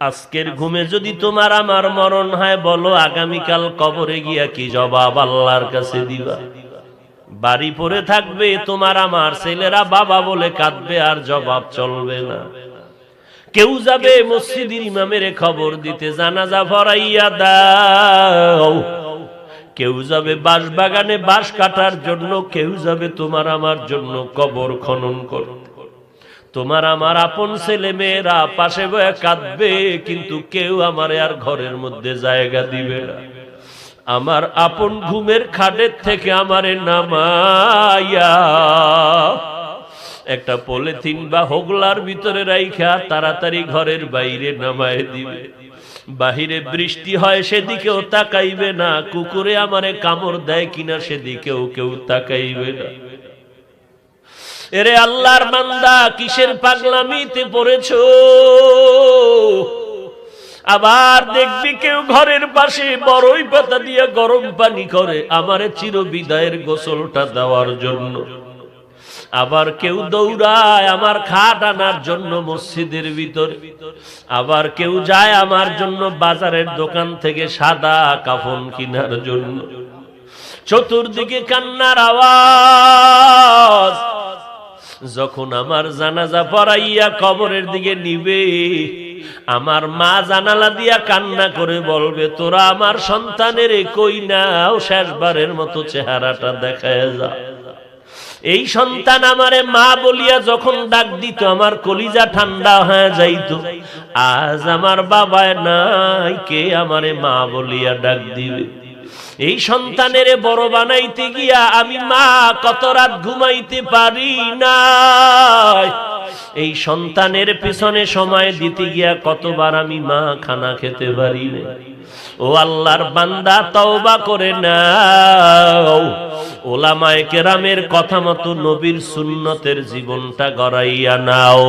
আজকের ঘুমে যদি তোমার আমার মরণ হয়, বলো আগামীকাল কবরে গিয়া কি জবাব আল্লাহর কাছে দিবা? বাড়ি পরে থাকবে, তোমার আমার ছেলেরা বাবা বলে কাঁদবে আর জবাব চলবে না। কেউ যাবে মসজিদের ইমামের খবর দিতে, জানাজা ভরাইয়া দাও। কেউ যাবে বাঁশ বাগানে বাঁশ কাটার জন্য, কেউ যাবে তোমার আমার জন্য কবর খনন করতে। তোমার আমার আপন ছেলে মেয়েরা পাশে বয়ে কাঁদবে, কিন্তু কেউ আমার আর ঘরের মধ্যে জায়গা দিবে না। আমার আপন ঘুমের খাটের থেকে আমারে নামাইয়া একটা পলিথিন বা হোগলার ভিতরে রাইখা তাড়াতাড়ি ঘরের বাইরে নামায় দিবে। বাহিরে বৃষ্টি হয় সেদিকেও তাকাইবে না, কুকুরে আমারে কামড় দেয় কিনা সেদিকেও কেউ তাকাইবে না। এরে আল্লাহর বান্দা, কিসের পাগলামিতে পড়েছ? আবার দেখবি কেউ ঘরের পাশে বড়ই পাতা দিয়ে গরম পানি করে, আমারে চির বিদায়ের গোসলটা দেওয়ার জন্য। আবার কেউ দৌড়ায় আমার খাট আনার জন্য মসজিদের ভিতর। আবার কেউ যায় আমার জন্য বাজারের দোকান থেকে সাদা কাফন কেনার জন্য। চতুর্দিকে কান্নার আওয়াজ। যখন আমার জানাজা পড়াইয়া কবরের দিকে নিবে, আমার মা জানালা দিয়া কান্না করে বলবে, তোরা আমার সন্তানের কই নাও, শেষবারের মতো চেহারাটা দেখায় যা। এই সন্তান আমারে মা বলিয়া যখন ডাক দিত, আমার কলিজা ঠান্ডা হয়ে যাইত। আজ আমার বাবায় নাই, কে আমারে মা বলিয়া ডাক দিবে? এই সন্তানের বড় বানাইতে গিয়া আমি মা, কত রাত ঘুমাইতে পারি না এই সন্তানের পেছনে সময় দিতে গিয়া কতবার আমি মা, খানা খেতে পারি না ও আল্লাহর বান্দা, তওবা করে নাও। ওলামায়ে কেরামের কথা মতো নবীর সুন্নতের জীবনটা গড়াইয়া নাও।